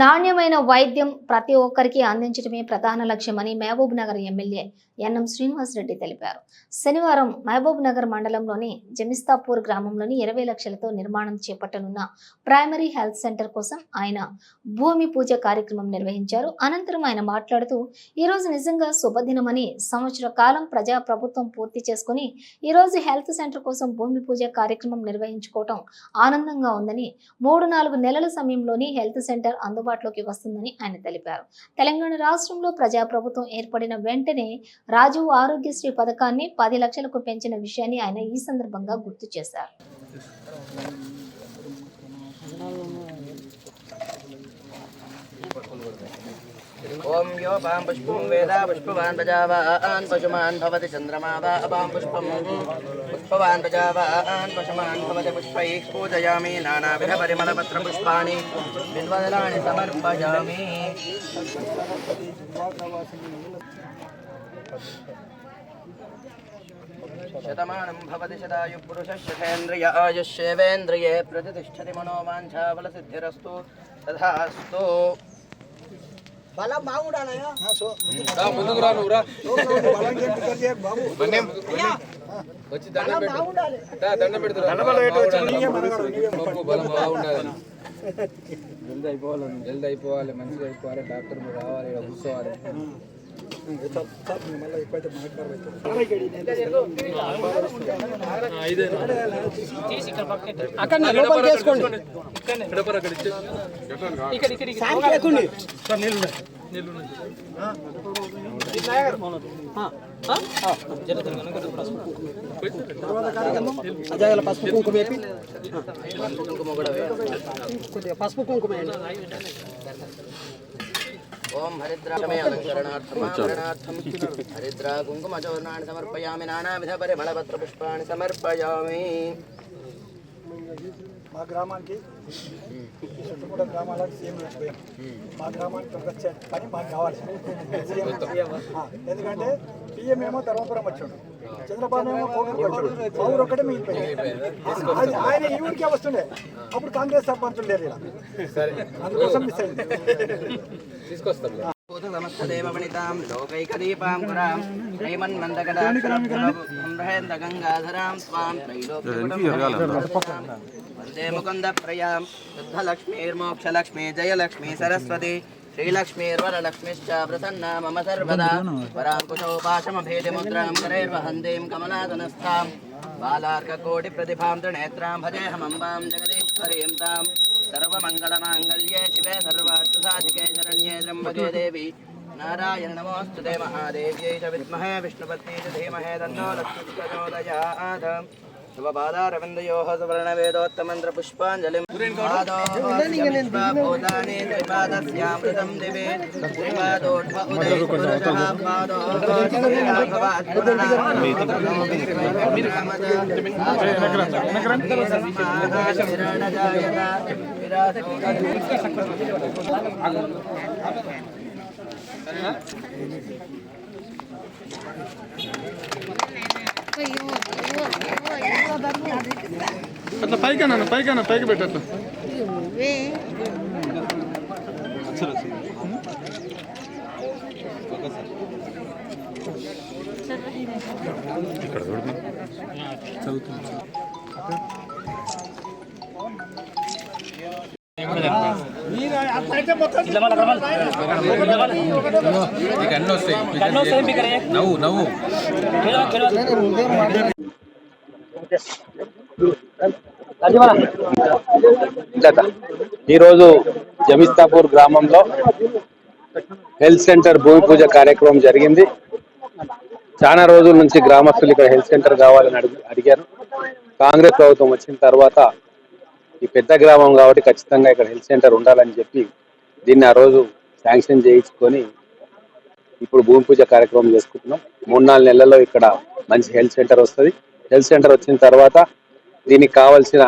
నాణ్యమైన వైద్యం ప్రతి ఒక్కరికి అందించడమే ప్రధాన లక్ష్యమని Mahabubnagar MLA N M Srinivas Reddy తెలిపారు. శనివారం మహబూబ్ నగర్ మండలంలోని జమిస్తాపూర్ గ్రామంలోని ఇరవై లక్షలతో నిర్మాణం చేపట్టనున్న ప్రైమరీ హెల్త్ సెంటర్ కోసం ఆయన భూమి పూజ కార్యక్రమం నిర్వహించారు. అనంతరం ఆయన మాట్లాడుతూ ఈ రోజు నిజంగా శుభదినమని సంవత్సర కాలం ప్రజా ప్రభుత్వం పూర్తి చేసుకుని ఈ రోజు హెల్త్ సెంటర్ కోసం భూమి పూజ కార్యక్రమం నిర్వహించుకోవటం ఆనందంగా ఉందని మూడు నాలుగు నెలల సమయంలోని హెల్త్ సెంటర్ అందుబాటులోకి వస్తుందని ఆయన తెలిపారు. తెలంగాణ రాష్ట్రంలో ప్రజాప్రభుత్వం ఏర్పడిన వెంటనే రాజు ఆరోగ్యశ్రీ పథకాన్ని పది లక్షలకు పెంచిన విషయాన్ని ఆయన ఈ సందర్భంగా గుర్తు చేశారు. ॐ यो वेद भवति वा अपां पुष्पं। पुष्पवान् प्रजावान् पशुमान् भवति पुष्पैः पूजयामि। नानाविधपरिमलपत्रपुष्पाणि बिल्वदलानि समर्पयामि। शतमानं भवति प्रतिष्ठति मनोवाञ्छाबलसिद्धिरस्तु। तथास्तु। బలం బాగుండాలయ్యా ముందుకు రా నువ్వు రా. బలం చెప్పి బాబు. వచ్చి దండం పెట్టు. బాగుండాలి. దా, దండం పెడుతురా. పప్పు బలం బాగుండాలి. జల్ది అయిపోవాలి జల్ది అయిపోవాలి మంచిగా అయిపోవాలి డాక్టర్ మీరు రావాలి ఇక్కడ కూర్చోవాలి. మళ్ళీ ఎక్కువైతే పసుపు కుంకుమ వేపి. పసుపు కుంకుమ ఓం ఆభరణార్థం హరిద్రా కుంకుమచూర్ణాన్ని సమర్పయామి నానావిధ పరిమళపత్ర పుష్పాన్ని సమర్పయామి మా గ్రామానికి చుట్టుపక్కల గ్రామాలకు సీఎం మా గ్రామానికి వచ్చే పని మాకు కావాలి ఎందుకంటే సీఎం ఏమో ధర్మపురం వచ్చాడు. చంద్రబాబు పౌరు ఒకటే మిగిలిపోయింది. ఆయన ఈ ఊరికే వస్తుండే. అప్పుడు కాంగ్రెస్ లేరు ఇలా. అందుకోసం మిస్ అయింది. తీసుకొస్తాం. భూతసమస్తదేవమణితాం లోకైకదీపాం పురాం శ్రీమన్మందగదాక్షరం గంగాధరాం స్వాం త్రైలోక్యపుటం వందే ముకుంద ప్రయాం శుద్ధలక్ష్మీర్మోక్షలక్ష్మీ జయలక్ష్మీ సరస్వతి. श्रीलक्ष्मीर्वरलक्ष्मीश्च प्रसन्ना मम सर्वदा पराङ्कुशोपाशमभेदमुद्रां करैर्वहन्तीं कमलादनस्थां बालार्ककोटिप्रतिभां त्रिनेत्रां भजे हमम्बां जगदीश्वरीं तां सर्वमङ्गलमाङ्गल्ये देवी नारायण नमोऽस्तु ते महादेव्यै च विद्महे विष्णुपत्नी च धीमहे तन्नो लक्ष्मीप्रचोदयात् शुभपादारविन्दयोः सुवर्णवेदोत्तमन्त्रपुष्पाञ्जलिं भूतानि त्रिपादस्यामृतं दिवे त्रिपादोर्ध्व उदयः पुरुषः అట్లా పైకి అన్న పైకి అన్న పైకి పెట్టట్లా నీకు అన్నీ వస్తాయి. నవ్వు నవ్వు. ఈరోజు జమిస్తాపూర్ గ్రామంలో హెల్త్ సెంటర్ భూమి పూజ కార్యక్రమం జరిగింది. చాలా రోజుల నుంచి గ్రామస్తులు ఇక్కడ హెల్త్ సెంటర్ కావాలని అడిగి- అడిగారు. కాంగ్రెస్ ప్రభుత్వం వచ్చిన తర్వాత ఈ పెద్ద గ్రామం కాబట్టి ఖచ్చితంగా ఇక్కడ హెల్త్ సెంటర్ ఉండాలని చెప్పి దీన్ని ఆ రోజు శాంక్షన్ చేయించుకొని ఇప్పుడు భూమి పూజ కార్యక్రమం చేసుకుంటున్నాం. మూడు నాలుగు నెలల్లో ఇక్కడ మంచి హెల్త్ సెంటర్ వస్తుంది. హెల్త్ సెంటర్ వచ్చిన తర్వాత దీనికి కావాల్సిన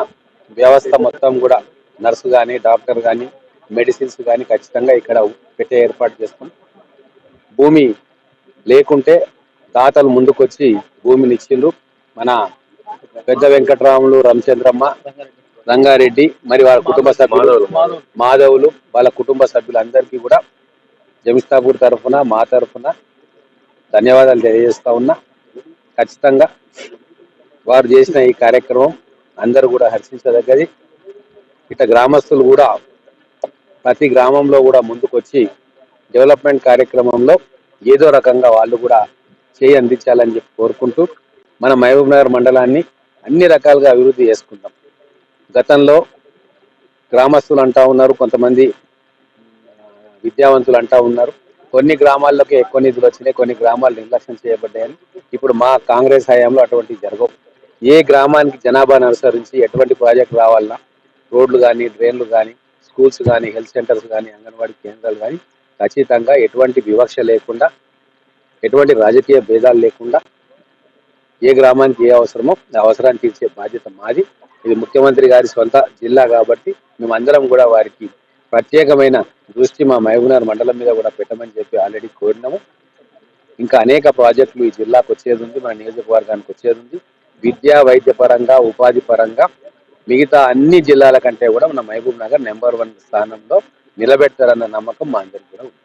వ్యవస్థ మొత్తం కూడా నర్సు కానీ డాక్టర్ కానీ మెడిసిన్స్ కానీ ఖచ్చితంగా ఇక్కడ పెట్టే ఏర్పాటు చేస్తాం. భూమి లేకుంటే దాతలు ముందుకొచ్చి భూమిని ఇచ్చిండ్రు. మన పెద్ద వెంకటరాములు రామచంద్రమ్మ రంగారెడ్డి మరి వాళ్ళ కుటుంబ సభ్యులు మాధవులు వాళ్ళ కుటుంబ సభ్యులందరికీ కూడా జమిస్తాపూర్ తరఫున మా తరఫున ధన్యవాదాలు తెలియజేస్తా ఉన్నా. ఖచ్చితంగా వారు చేసిన ఈ కార్యక్రమం అందరూ కూడా హర్షించదగ్గది. ఇట్లా గ్రామస్తులు కూడా ప్రతి గ్రామంలో కూడా ముందుకొచ్చి డెవలప్మెంట్ కార్యక్రమంలో ఏదో రకంగా వాళ్ళు కూడా చేయి అందించాలని చెప్పి కోరుకుంటూ మన మహబూబ్ నగర్ మండలాన్ని అన్ని రకాలుగా అభివృద్ధి చేసుకుందాం. గతంలో గ్రామస్తులు అంటా ఉన్నారు కొంతమంది విద్యావంతులు అంటా ఉన్నారు. కొన్ని గ్రామాల్లోకి ఎక్కువ నిధులు వచ్చినాయి కొన్ని గ్రామాలు నిర్లక్ష్యం చేయబడ్డాయని. ఇప్పుడు మా కాంగ్రెస్ హయాంలో అటువంటి జరగవు. ఏ గ్రామానికి జనాభాను అనుసరించి ఎటువంటి ప్రాజెక్ట్ రావాలన్నా రోడ్లు కానీ డ్రైన్లు కానీ స్కూల్స్ కానీ హెల్త్ సెంటర్స్ కానీ అంగన్వాడీ కేంద్రాలు కానీ ఖచ్చితంగా ఎటువంటి వివక్ష లేకుండా ఎటువంటి రాజకీయ భేదాలు లేకుండా ఏ గ్రామానికి ఏ అవసరమో ఆ అవసరాన్ని తీర్చే బాధ్యత మాది. ఇది ముఖ్యమంత్రి గారి సొంత జిల్లా కాబట్టి మేమందరం కూడా వారికి ప్రత్యేకమైన దృష్టి మా మహబూబ్నగర్ మండలం మీద కూడా పెట్టమని చెప్పి ఆల్రెడీ కోరినాము. ఇంకా అనేక ప్రాజెక్టులు ఈ జిల్లాకు వచ్చేది ఉంది మన నియోజకవర్గానికి వచ్చేది ఉంది. విద్యా వైద్య పరంగా ఉపాధి పరంగా మిగతా అన్ని జిల్లాల కంటే కూడా మన మహబూబ్ నగర్ నెంబర్ వన్ స్థానంలో నిలబెడతారన్న నమ్మకం మా అందరికీ కూడా ఉంది.